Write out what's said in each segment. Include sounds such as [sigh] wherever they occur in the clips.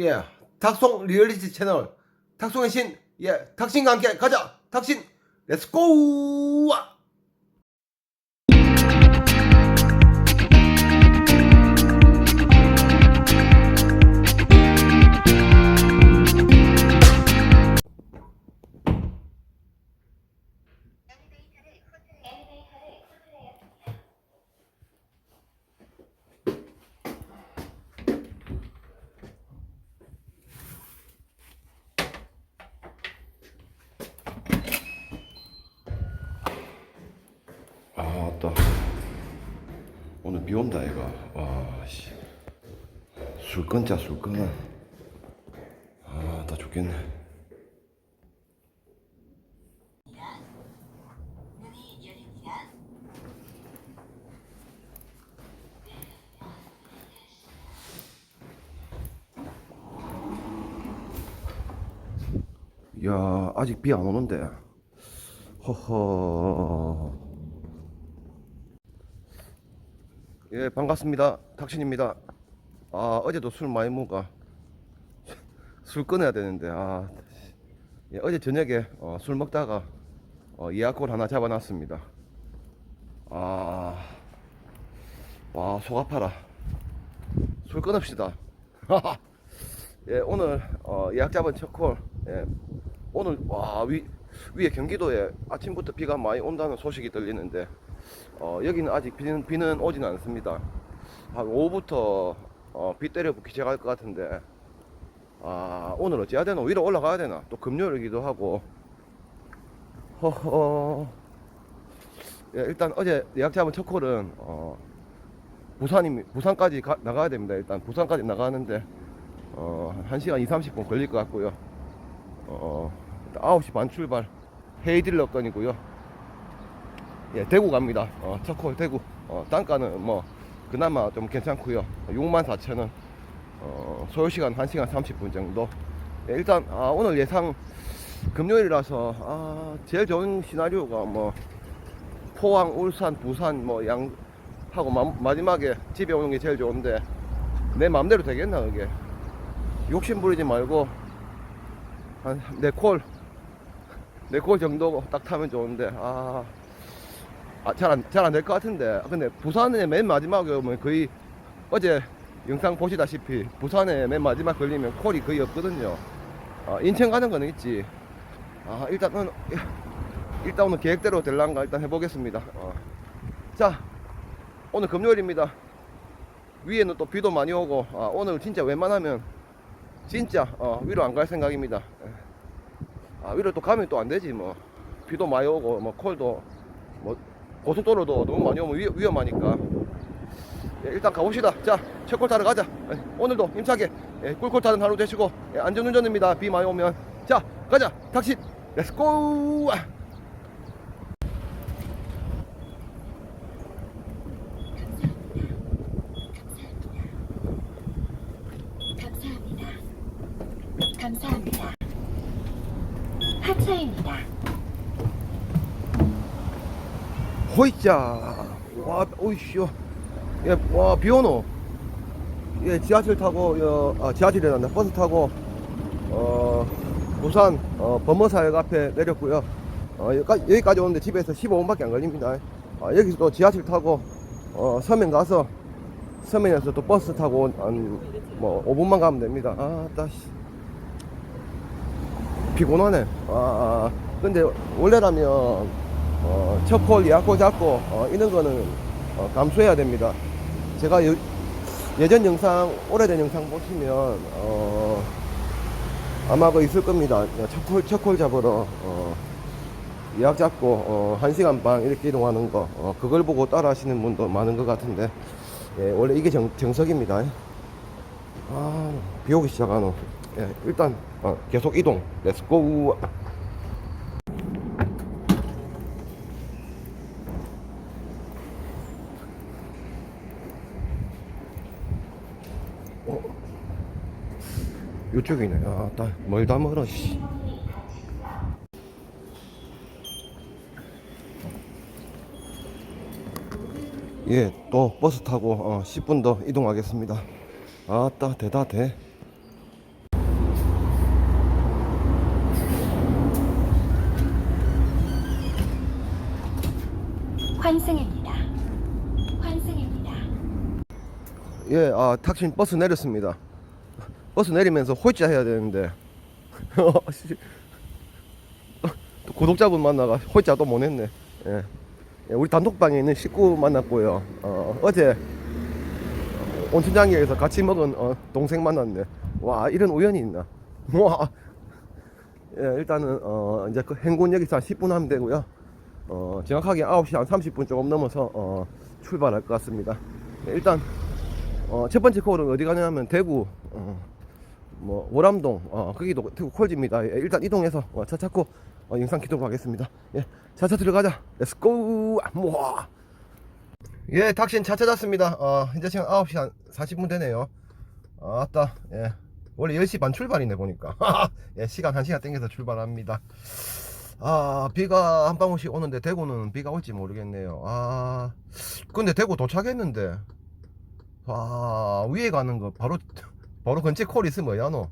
예, 탁송 리얼리티 채널 탁송의 신, 예, 탁신과 함께 가자. 탁신, 렛츠고! 오늘 비 온다 이거. 와, 씨. 술 끊자 술 끊어. 아, 나 죽겠네. 야, 아직 비 안 오는데. 허허. 예, 반갑습니다. 탁신입니다. 아, 어제도 술 많이 먹어. [laughs] 술 끊어야 되는데, 아. 예, 어제 저녁에 어, 술 먹다가 어, 예약콜 하나 잡아놨습니다. 아. 와, 속 아파라. 술 끊읍시다. [laughs] 예, 오늘 어, 예약 잡은 첫 콜. 예, 오늘 와 위, 위에 경기도에 아침부터 비가 많이 온다는 소식이 들리는데 어, 여기는 아직 비는, 비는 오지는 않습니다. 한 오후부터 어, 비 때려붙기 시작할 것 같은데 아 오늘 어찌 해야 되나 위로 올라가야 되나 또 금요일이기도 하고 허허 예, 일단 어제 예약 잡은 첫 콜은 어, 부산이 부산까지 가- 나가야 됩니다. 일단 부산까지 나가는데 어, 1시간 2, 30분 걸릴 것 같고요. 어, 9시 반 출발 헤이딜러 건이고요. 예, 대구 갑니다. 어, 첫콜 대구. 어, 단가는 뭐 그나마 좀 괜찮고요. 6만 4천 원. 어, 소요 시간 1시간 30분 정도. 예, 일단 아, 오늘 예상 금요일이라서 아, 제일 좋은 시나리오가 뭐 포항, 울산, 부산 뭐 양 하고 마, 지막에 집에 오는 게 제일 좋은데 내 맘대로 되겠나 그게 욕심 부리지 말고 한네콜네 콜 정도 딱 타면 좋은데 아, 잘안잘 안 될 것 같은데 근데 부산에 맨 마지막에 오면 거의 어제 영상 보시다시피 부산에 맨 마지막 걸리면 콜이 거의 없거든요 아, 인천 가는 거는 있지 아 일단은 일단 오늘 계획대로 될란가 일단 해보겠습니다 어. 자 오늘 금요일입니다 위에는 또 비도 많이 오고 아, 오늘 진짜 웬만하면 진짜 어, 위로 안 갈 생각입니다. 예. 아, 위로 또 가면 또 안 되지 뭐. 비도 많이 오고 뭐 콜도 뭐 고속도로도 너무 많이 오면 위, 위험하니까. 예, 일단 가봅시다. 자, 첫콜 타러 가자. 예, 오늘도 힘차게 예, 꿀콜 타는 하루 되시고 예, 안전운전입니다. 비 많이 오면. 자, 가자. tak시. 렛츠고! 감사합니다. 감사합니다. 하차입니다. 호이자. 와, 오이쇼. 예, 와, 비 오노. 예, 지하철 타고, 어, 아, 지하철이 란다 버스 타고, 어, 부산, 어, 범어사역 앞에 내렸고요. 어, 여기까지, 여기까지 오는데 집에서 15분밖에 안 걸립니다. 아, 여기서 또 지하철 타고, 어, 서면 가서, 서면에서 또 버스 타고, 한, 뭐, 5분만 가면 됩니다. 아, 따시. 피곤하네. 아, 아, 근데 원래라면, 어, 첫콜 예약콜 잡고 어, 이런 거는 어, 감수해야 됩니다. 제가 여- 예전 영상 오래된 영상 보시면 어, 아마 그 있을 겁니다. 첫콜 첫콜 잡으러 어, 예약 잡고 어, 1시간 반 이렇게 이동하는 거 어, 그걸 보고 따라 하시는 분도 많은 것 같은데 예, 원래 이게 정, 정석입니다. 아, 비 오기 시작하노. 예, 일단 어, 계속 이동. 렛츠고. 이쪽이네. 아, 딱 멀다 멀어 씨. 예, 또 버스 타고 어, 10분 더 이동하겠습니다. 아따, 대다 대. 환승입니다. 환승입니다. 예, 아, 탁신 버스 내렸습니다. 버스 내리면서 홀짜 해야 되는데. [laughs] 구독자분 만나가 홀짜 또 못 했네. 예. 예, 우리 단톡방에 있는 식구 만났고요. 어, 어제 온천장에서 같이 먹은 어, 동생 만났네. 와, 이런 우연이 있나. [laughs] 와. 예, 일단은 어, 이제 그 행군역에서 한 10분 하면 되고요. 어, 정확하게 9시 한 30분 조금 넘어서 어, 출발할 것 같습니다. 예, 일단 어, 첫 번째 콜은 어디 가냐면 대구 어, 뭐 월암동 어, 거기도 대구 콜지입니다. 예, 일단 이동해서 어, 차 찾고 어, 영상 기도록 하겠습니다. 예, 차차 들어가자. 렛츠고. 와. 예, 탁신 차 찾았습니다. 어, 현재 지금 9시 한 40분 되네요. 아, 아따. 예. 원래 10시 반 출발이네 보니까. [laughs] 예, 시간 1시간 땡겨서 출발합니다. 아, 비가 한 방울씩 오는데 대구는 비가 올지 모르겠네요. 아. 근데 대구 도착했는데 아 위에 가는 거 바로 바로 근처 콜 있으면 너?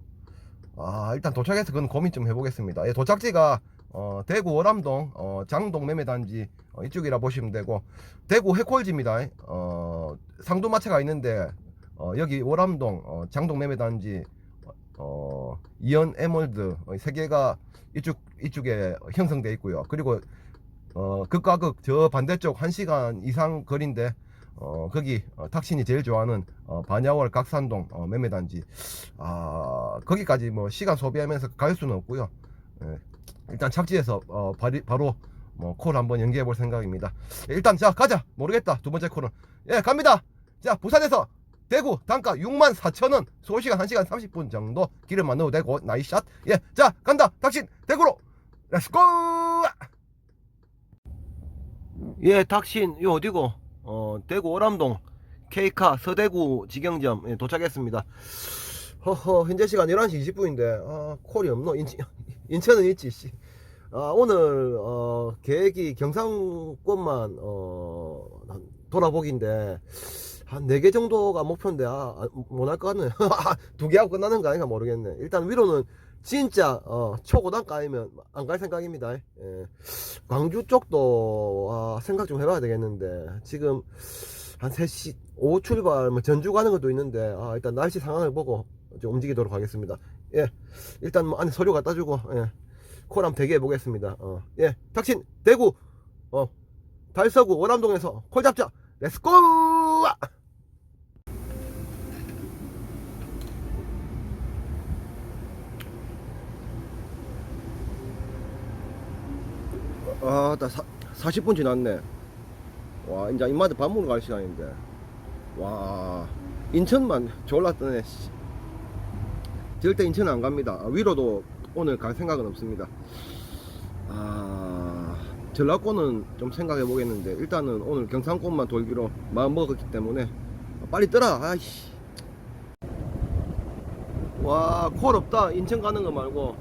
아 일단 도착해서 그건 고민 좀 해보겠습니다. 예, 도착지가 어, 대구 월암동 어, 장동 매매단지 어, 이쪽이라 보시면 되고 대구 해콜지입니다. 어, 상도마차가 있는데 어, 여기 월암동 어, 장동 매매단지 어, 이연 에멀드 어, 세 개가 이쪽 이쪽에 형성돼 있고요. 그리고 어, 극과 극 저 반대쪽 1시간 이상 거리인데 어, 거기 어, 탁신이 제일 좋아하는 어, 반야월 각산동 어, 매매단지. 아 거기까지 뭐 시간 소비하면서 갈 수는 없고요. 예, 일단 착지해서 어, 바리, 바로 뭐 콜 한번 연계해 볼 생각입니다. 일단 자 가자. 모르겠다. 두 번째 콜은. 예 갑니다. 자 부산에서 대구 단가 6만 4천원. 소시간 1시간 30분 정도. 기름만 넣어도 되고. 나이샷. 예자 간다. 탁신 대구로. 렛츠고 예 탁신 이 어디고 어, 대구 오람동 K카 서대구 직영점 예, 도착했습니다. 허허 현재 시간 11시 20분인데 아, 콜이 없노 인천, [laughs] 인천은 있지 씨. 아, 오늘 어, 계획이 경상권만 어, 돌아보기인데 한 4개 정도가 목표인데 아, 못할 것 같네 [laughs] 두개 하고 끝나는 거 아닌가 모르겠네 일단 위로는 진짜 어, 초고단가이면 안 갈 생각입니다 예. 광주 쪽도 아, 생각 좀 해봐야 되겠는데 지금 한 3시 오후 출발 뭐 전주 가는 것도 있는데 아, 일단 날씨 상황을 보고 좀 움직이도록 하겠습니다 예 일단 뭐 안에 서류 갖다 주고 예. 콜함 대기해 보겠습니다 어. 예 탁신 대구 어 달서구 월암동에서 콜 잡자 렛츠고 아, 나 사, 40분 지났네. 와, 이제 임마들 밥 먹으러 갈 시간인데. 와, 인천만 졸라 뜨네. 씨. 절대 인천 안 갑니다. 아, 위로도 오늘 갈 생각은 없습니다. 아, 전라권은 좀 생각해 보겠는데, 일단은 오늘 경상권만 돌기로 마음 먹었기 때문에, 아, 빨리 떠라, 아이씨. 와, 콜 없다. 인천 가는 거 말고.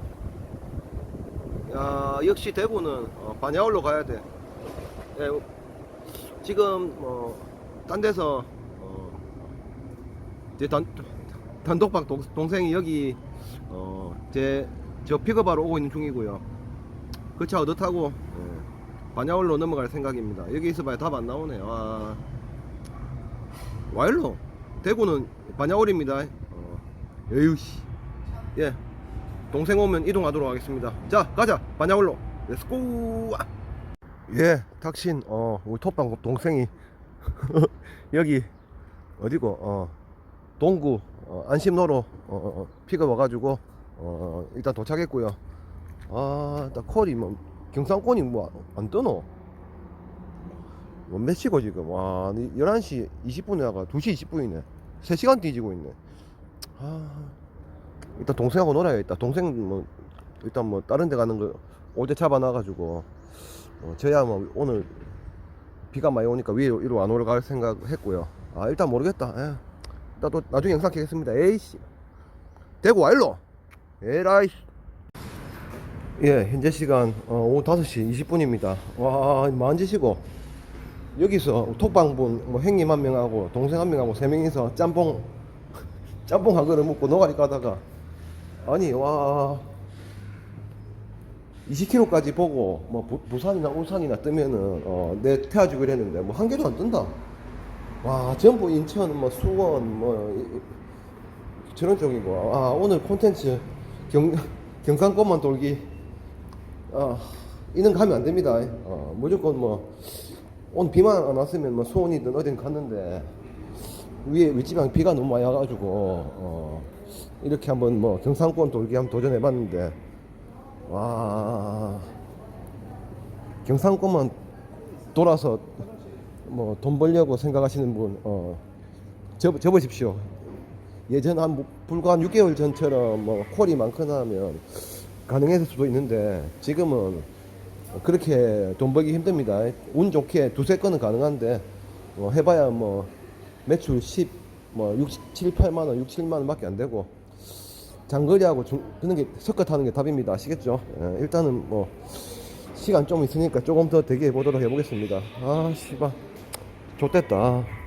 야 역시 대구는 어, 반야울로 가야 돼. 예, 지금 뭐 딴 데서 어, 제 단, 단독방 동, 동생이 여기 어, 제저 픽업하러 오고 있는 중이고요. 그 차 얻어 타고 예, 반야울로 넘어갈 생각입니다. 여기 있어봐야 답 안 나오네. 와 와일로 대구는 반야울입니다. 어, 여유씨 예. 동생 오면 이동하도록 하겠습니다. 자, 가자. 반야울로. 렛츠고. 예, 탁신 어, 우리 톱방 동생이 [laughs] 여기 어디고? 어, 동구 어, 안심로로 어, 어, 어, 픽업 와가지고 어, 일단 도착했고요. 아, 나 콜이 뭐 경상권이 뭐 안 뜨노? 뭐몇 시고 지금? 와, 11시 20분에 나가 2시 20분이네. 3시간 뒤지고 있네. 아. 일단 동생하고 놀아야겠다. 동생 뭐 일단 뭐 다른 데 가는 거 올 때 잡아놔가지고 어, 저야 뭐 오늘 비가 많이 오니까 위로 안 올라갈 생각 했고요. 아 일단 모르겠다. 예. 일단 또 나중에 영상 찍겠습니다. 에이씨 대구 와일로 에라이 예 현재 시간 어, 오후 5시 20분입니다. 와 만지시고 여기서 톡방분 뭐 형님 한 명하고 동생 한 명하고 세 명이서 짬뽕 짬뽕 한 그릇 먹고 노가리 까다가 아니 와 20km까지 보고 뭐 부, 부산이나 울산이나 뜨면은 어, 내 태워주기로 했는데 뭐 한 개도 안 뜬다. 와 전부 인천 뭐 수원 뭐 이- 이- 저런 쪽이고 아 오늘 콘텐츠 경 [laughs] 경상권만 돌기 아거 하면 안 됩니다. 어, 무조건 뭐 오늘 비만 안 왔으면 뭐 수원이든 어딘 갔는데 위에 윗지방 비가 너무 많이 와가지고 어, 이렇게 한번 뭐 경상권 돌기 한번 도전해봤는데 와 경상권만 돌아서 뭐 돈 벌려고 생각하시는 분 어, 접, 접으십시오. 예전 한 뭐, 불과 한 6개월 전처럼 뭐 콜이 많거나 하면 가능했을 수도 있는데 지금은 그렇게 돈 벌기 힘듭니다. 운 좋게 두세 건은 가능한데 어, 해봐야 뭐 매출 10, 뭐 6, 7, 8만 원, 6, 7만 원밖에 안 되고 장거리하고 중, 그런 게 섞어 타는 게 답입니다. 아시겠죠? 예, 일단은 뭐 시간 좀 있으니까 조금 더 대기해 보도록 해보겠습니다. 아 씨발 좋됐다.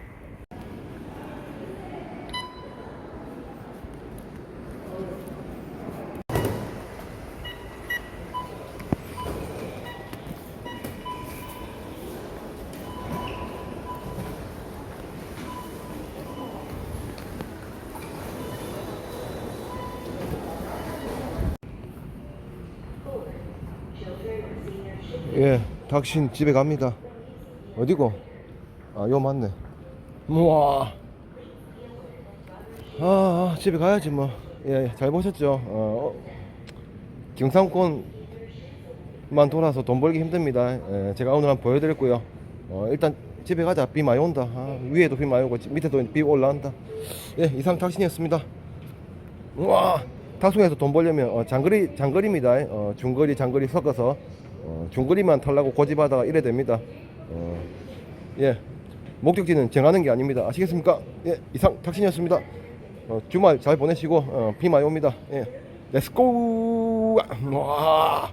예, 당신 집에 갑니다. 어디고? 아, 요 맞네. 우와. 아, 아, 집에 가야지 뭐. 예, 잘 보셨죠? 어, 어, 경상권만 돌아서 돈 벌기 힘듭니다. 예, 제가 오늘 한번 보여드렸고요. 어, 일단 집에 가자. 비 많이 온다. 아, 위에도 비 많이 오고 밑에도 비 올라온다. 예, 이상 탁신이었습니다. 우와 타송에서 돈 벌려면 어, 장거리 장거리입니다. 어, 중거리 장거리 섞어서 어, 중거리만 타려고 고집하다가 이래 됩니다. 어, 예 목적지는 정하는 게 아닙니다. 아시겠습니까? 예 이상 탁신이었습니다. 어, 주말 잘 보내시고 어, 비 많이 옵니다. 예 렛츠고 와